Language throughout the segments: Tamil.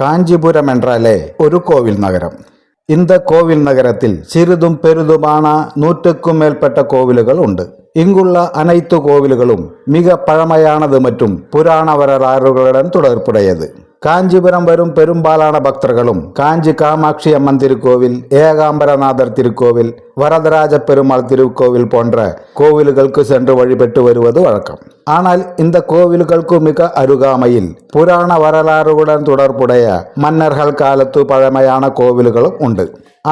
காஞ்சிபுரம் என்றாலே ஒரு கோவில் நகரம். இந்த கோவில் நகரத்தில் சிறிதும் பெரிதுமான நூற்றுக்கும் மேற்பட்ட கோவில்கள் உண்டு. இங்குள்ள அனைத்து கோவில்களும் மிக பழமையானது மற்றும் புராண வரலாறுகளுடன் தொடர்புடையது. காஞ்சிபுரம் வரும் பெரும்பாலான பக்தர்களும் காஞ்சி காமாட்சி அம்மன் திருக்கோவில் ஏகாம்பரநாதர் திருக்கோவில் வரதராஜ பெருமாள் திருக்கோவில் போன்ற கோவில்களுக்கு சென்று வழிபட்டு வருவது வழக்கம். ஆனால் இந்த கோவில்களுக்கு மிக அருகாமையில் புராண வரலாறுகளுடன் தொடர்புடைய மன்னர்கள் காலத்து பழமையான கோவில்களும் உண்டு.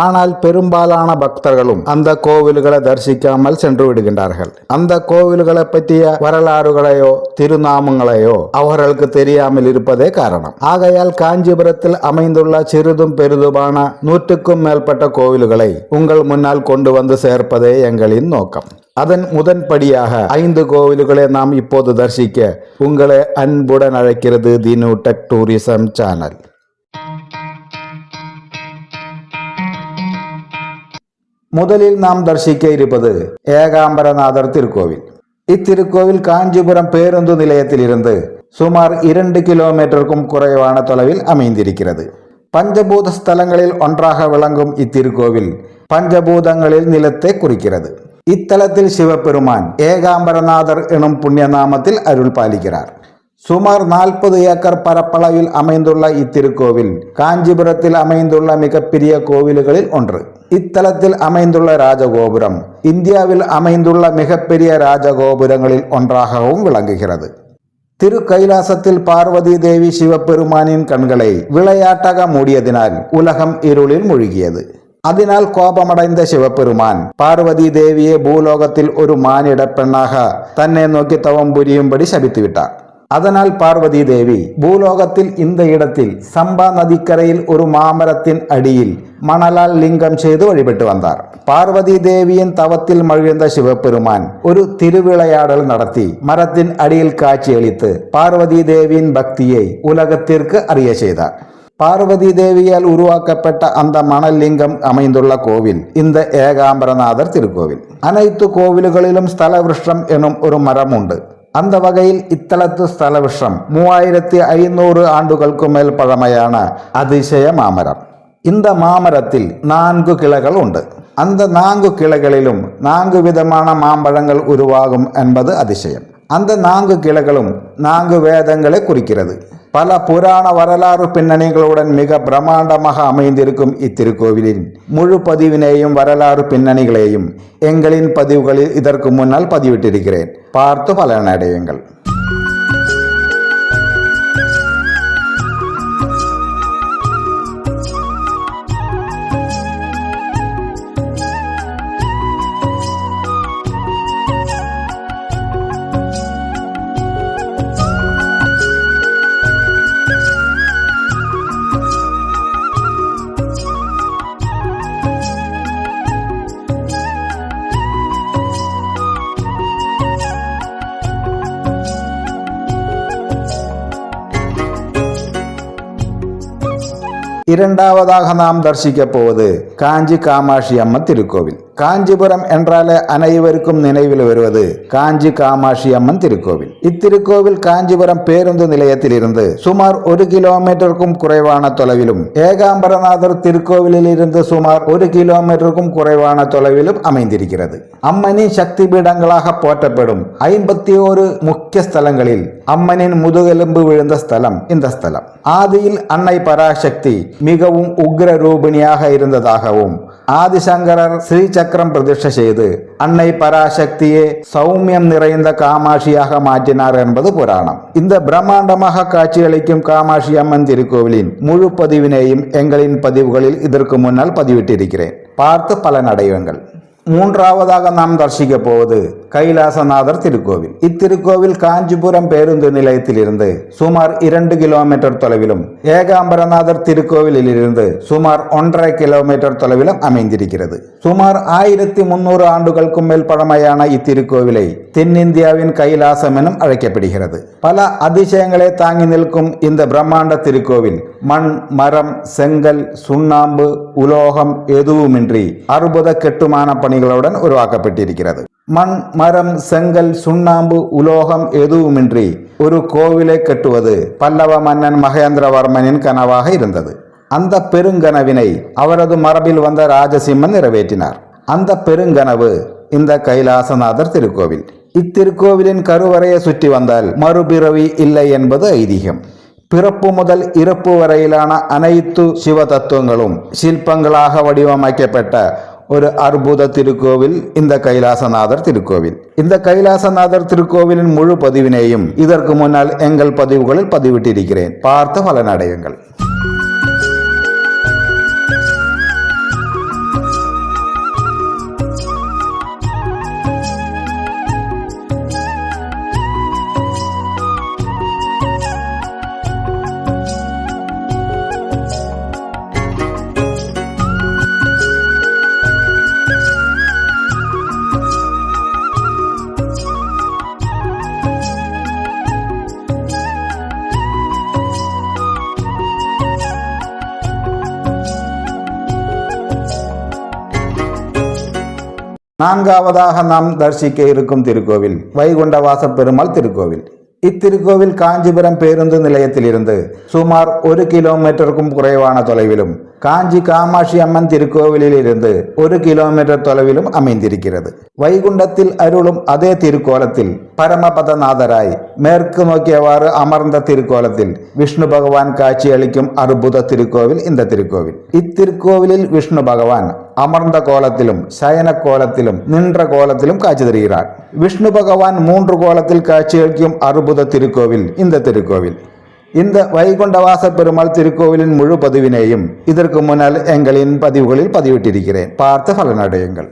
ஆனால் பெரும்பாலான பக்தர்களும் அந்த கோவில்களை தரிசிக்காமல் சென்று விடுகின்றார்கள். அந்த கோவில்களை பற்றிய வரலாறுகளையோ திருநாமங்களையோ அவர்களுக்கு தெரியாமல் இருப்பதே காரணம். ஆகையால் காஞ்சிபுரத்தில் அமைந்துள்ள சிறிதும் பெரிதுமான நூற்றுக்கும் மேற்பட்ட கோவில்களை உங்கள் முன்னால் கொண்டு வந்து சேர்ப்பதே எங்களின் நோக்கம். அதன் முதன்படியாக ஐந்து கோவில்களை நாம் இப்போது தரிசிக்க உங்களை அன்புடன் அழைக்கிறது the new tech tourism channel. முதலில் நாம் தரிசிக்க இருப்பது ஏகாம்பரநாதர் திருக்கோவில். இத்திருக்கோவில் காஞ்சிபுரம் பேருந்து நிலையத்தில் இருந்து சுமார் இரண்டு கிலோமீட்டருக்கும் குறைவான தொலைவில் அமைந்திருக்கிறது. பஞ்சபூத ஸ்தலங்களில் ஒன்றாக விளங்கும் இத்திருக்கோவில் பஞ்சபூதங்களில் நிலத்தை குறிக்கிறது. இத்தலத்தில் சிவபெருமான் ஏகாம்பரநாதர் எனும் புண்ணியநாமத்தில் அருள் பாலிக்கிறார். சுமார் நாற்பது ஏக்கர் பரப்பளவில் அமைந்துள்ள இத்திருக்கோவில் காஞ்சிபுரத்தில் அமைந்துள்ள மிகப்பெரிய கோவில்களில் ஒன்று. இத்தலத்தில் அமைந்துள்ள ராஜகோபுரம் இந்தியாவில் அமைந்துள்ள மிகப்பெரிய ராஜகோபுரங்களில் ஒன்றாகவும் விளங்குகிறது. திரு கைலாசத்தில் பார்வதி தேவி சிவபெருமானின் கண்களை விளையாட்டாக மூடியதினால் உலகம் இருளில் மூழ்கியது. அதனால் கோபமடைந்த சிவபெருமான் பார்வதி தேவியை பூலோகத்தில் ஒரு மானிட பெண்ணாக தன்னை நோக்கி தவம் புரியும்படி சபித்து விட்டார் அதனால் பார்வதி தேவி பூலோகத்தில் இந்த இடத்தில் சம்பா நதிக்கரையில் ஒரு மாமரத்தின் அடியில் மணலால் லிங்கம் செய்து வழிபட்டு வந்தார். பார்வதி தேவியின் தவத்தில் மகிழ்ந்த சிவபெருமான் ஒரு திருவிளையாடல் நடத்தி மரத்தின் அடியில் காட்சியளித்து பார்வதி தேவியின் பக்தியை உலகத்திற்கு அறிய செய்தார். பார்வதி தேவியால் உருவாக்கப்பட்ட அந்த மணல் லிங்கம் அமைந்துள்ள கோவில் இந்த ஏகாம்பரநாதர் திருக்கோவில். அனைத்து கோவில்களிலும் ஸ்தல விருஷம் எனும் ஒரு மரம் உண்டு அந்த வகையில் இத்தலத்து ஸ்தல விருஷம் மூவாயிரத்தி ஐநூறு ஆண்டுகளுக்கு மேல் பழமையான அதிசய மாமரம். இந்த மாமரத்தில் நான்கு கிளைகள் உண்டு. அந்த நான்கு கிளைகளிலும் நான்கு விதமான மாம்பழங்கள் உருவாகும் என்பது அதிசயம். அந்த நான்கு கிளைகளும் நான்கு வேதங்களை குறிக்கிறது. பல புராண வரலாறு பின்னணிகளுடன் மிக பிரம்மாண்டமாக அமைந்திருக்கும் இத்திருக்கோவிலின் முழு பதிவினையும் வரலாறு பின்னணிகளையும் எங்களின் பதிவுகளில் இதற்கு முன்னால் பதிவிட்டிருக்கிறேன். பார்த்து பலனடையுங்கள். இரண்டாவதாக நாம் தரிசிக்க போவது காஞ்சி காமாட்சி அம்மன் திருக்கோவில் காஞ்சிபுரம் என்றாலே அனைவருக்கும் நினைவில் வருவது காஞ்சி காமாட்சி அம்மன் திருக்கோவில். இத்திருக்கோவில் காஞ்சிபுரம் பேருந்து நிலையத்தில் இருந்து சுமார் ஒரு கிலோமீட்டருக்கும் குறைவான தொலைவிலும் ஏகாம்பரநாதர் திருக்கோவிலில் இருந்து சுமார் ஒரு கிலோமீட்டருக்கும் குறைவான தொலைவிலும் அமைந்திருக்கிறது. அம்மனின் சக்தி பீடங்களாக போற்றப்படும் ஐம்பத்தி ஓரு முக்கிய ஸ்தலங்களில் அம்மனின் முதுகெலும்பு விழுந்த ஸ்தலம் இந்த ஸ்தலம். ஆதியில் அன்னை பராசக்தி மிகவும் உக்ர ரூபிணியாக இருந்ததாகவும் ஆதிசங்கரர் ஸ்ரீ சக்கரம் பிரதிஷ்டை செய்து அன்னை பராசக்தியே சௌமியம் நிறைந்த காமாட்சியாக மாற்றினார் என்பது புராணம் இந்த பிரம்மாண்டமாக காட்சியளிக்கும் காமாட்சி அம்மன் திருக்கோவிலின் முழு பதிவினையும் எங்களின் பதிவுகளில் இதற்கு முன்னால் பதிவிட்டிருக்கிறேன் பார்த்து பலன் பலனடையுங்கள் மூன்றாவதாக நாம் தரிசிக்க போவது கைலாசநாதர் திருக்கோவில். இத்திருக்கோவில் காஞ்சிபுரம் பேருந்து நிலையத்திலிருந்து சுமார் இரண்டு கிலோமீட்டர் தொலைவிலும் ஏகாம்பரநாதர் திருக்கோவிலில் இருந்து சுமார் ஒன்றரை கிலோமீட்டர் தொலைவிலும் அமைந்திருக்கிறது. சுமார் ஆயிரத்தி முன்னூறு ஆண்டுகளுக்கும் மேல் பழமையான இத்திருக்கோவிலை தென்னிந்தியாவின் கைலாசம் எனும் அழைக்கப்படுகிறது. பல அதிசயங்களை தாங்கி நிற்கும் இந்த பிரம்மாண்ட திருக்கோவில் மண் மரம் செங்கல் சுண்ணாம்பு உலோகம் எதுவுமின்றி அறுபத கெட்டுமான பணிகளுடன் உருவாக்கப்பட்டிருக்கிறது. மண் மரம் செங்கல் சுண்ணாம்பு உலோகம் எதுவுமின்றி ஒரு கோவிலை கட்டுவது பல்லவ மன்னன் மகேந்திரவர்மனின் கனவாக இருந்தது. அந்த பெருங்கனவினை அவரது மரபில் வந்த ராஜசிம்மன் நிறைவேற்றினார். அந்த பெருங்கனவு இந்த கைலாசநாதர் திருக்கோவில். இத்திருக்கோவிலின் கருவறையை சுற்றி வந்தால் மறுபிறவி இல்லை என்பது ஐதீகம். பிறப்பு முதல் இறப்பு வரையிலான அனைத்து சிவ தத்துவங்களும் சிற்பங்களாக வடிவமைக்கப்பட்ட ஒரு அற்புத திருக்கோவில் இந்த கைலாசநாதர் திருக்கோவில். இந்த கைலாசநாதர் திருக்கோவிலின் முழு பதிவினையும் இதற்கு முன்னால் எங்கள் பதிவுகளில் பதிவிட்டிருக்கிறேன். பார்த்து பலனடையுங்கள் நான்காவதாக நாம் தரிசிக்க இருக்கும் திருக்கோவில் வைகுண்டவாச பெருமாள் திருக்கோவில். இத்திருக்கோவில் காஞ்சிபுரம் பேருந்து நிலையத்திலிருந்து சுமார் ஒரு கிலோமீட்டருக்கும் குறைவான தொலைவிலும் காஞ்சி காமாட்சி அம்மன் திருக்கோவிலில் இருந்து ஒரு கிலோமீட்டர் தொலைவிலும் அமைந்திருக்கிறது. வைகுண்டத்தில் அருளும் அதே திருக்கோலத்தில் பரமபதநாதராய் மேற்கு நோக்கியவாறு அமர்ந்த திருக்கோலத்தில் விஷ்ணு பகவான் காட்சியளிக்கும் அற்புத திருக்கோவில் இந்த திருக்கோவில். இத்திருக்கோவிலில் விஷ்ணு பகவான் அமர்ந்த கோலத்திலும் சயன கோலத்திலும் நின்ற கோலத்திலும் காட்சி தருகிறார். விஷ்ணு பகவான் மூன்று கோலத்தில் காட்சியளிக்கும் அற்புத திருக்கோவில் இந்த திருக்கோவில். இந்த வைகுண்டவாச பெருமாள் திருக்கோவிலின் முழு பதிவினையும் இதற்கு முன்னால் எங்களின் பதிவுகளில் பதிவிட்டிருக்கிறேன். பார்த்து பலனடையுங்கள்.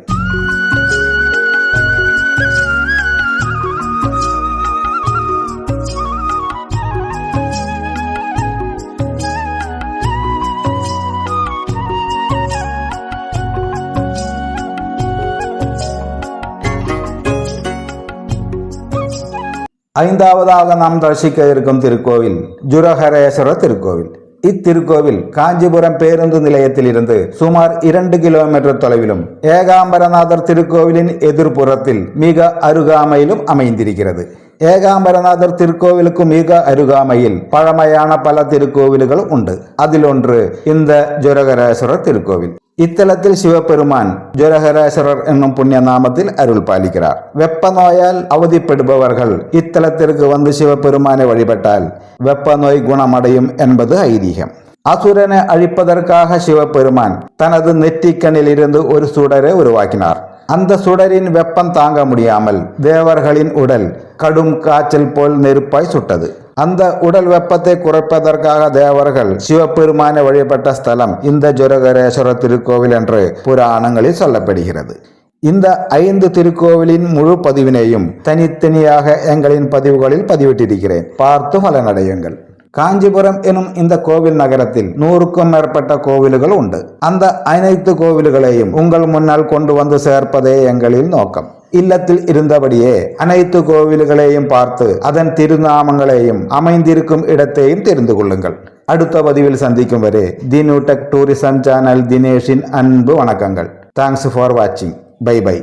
ஐந்தாவதாக நாம் தரிசிக்க இருக்கும் திருக்கோவில் ஜுரஹரேஸ்வரர் திருக்கோவில். இத்திருக்கோவில் காஞ்சிபுரம் பேருந்து நிலையத்தில் இருந்து சுமார் இரண்டு கிலோமீட்டர் தொலைவிலும் ஏகாம்பரநாதர் திருக்கோவிலின் எதிர்ப்புறத்தில் மிக அருகாமையிலும் அமைந்திருக்கிறது. ஏகாம்பரநாதர் திருக்கோவிலுக்கு மிக அருகாமையில் பழமையான பல திருக்கோவில்கள் உண்டு. அதில் ஒன்று இந்த ஜுரகரேஸ்வரர் திருக்கோவில். இத்தலத்தில் சிவபெருமான் ஜுரகரேஸ்வரர் என்னும் புண்ணிய நாமத்தில் அருள் பாலிக்கிறார். வெப்ப நோயால் அவதிப்படுபவர்கள் இத்தலத்திற்கு வந்து சிவபெருமானை வழிபட்டால் வெப்ப நோய் குணமடையும் என்பது ஐதீகம். அசுரனை அழிப்பதற்காக சிவபெருமான் தனது நெற்றிக்கண்ணில் இருந்து ஒரு சுடரை உருவாக்கினார். அந்த சுடரின் வெப்பம் தாங்க முடியாமல் தேவர்களின் உடல் கடும் காய்ச்சல் போல் நெருப்பாய் சுட்டது. அந்த உடல் வெப்பத்தை குறைப்பதற்காக தேவர்கள் சிவபெருமானை வழிபட்ட ஸ்தலம் இந்த ஜுரகரேஸ்வர திருக்கோவில் என்று புராணங்களில் சொல்லப்படுகிறது. இந்த ஐந்து திருக்கோவிலின் முழு பதிவினையும் தனித்தனியாக எங்களின் பதிவுகளில் பதிவிட்டிருக்கிறேன். பார்த்து பலனடையுங்கள். காஞ்சிபுரம் எனும் இந்த கோவில் நகரத்தில் நூறுக்கும் மேற்பட்ட கோவில்கள் உண்டு. அந்த அனைத்து கோவில்களையும் உங்கள் முன்னால் கொண்டு வந்து சேர்ப்பதே எங்களின் நோக்கம். இல்லத்தில் இருந்தபடியே அனைத்து கோவில்களையும் பார்த்து அதன் திருநாமங்களையும் அமைந்திருக்கும் இடத்தையும் தெரிந்து கொள்ளுங்கள். அடுத்த பதிவில் சந்திக்கும் வரை தினு டெக் டூரிசம் சேனல் தினேஷின் அன்பு வணக்கங்கள். தேங்க்ஸ் ஃபார் வாட்சிங் பை பை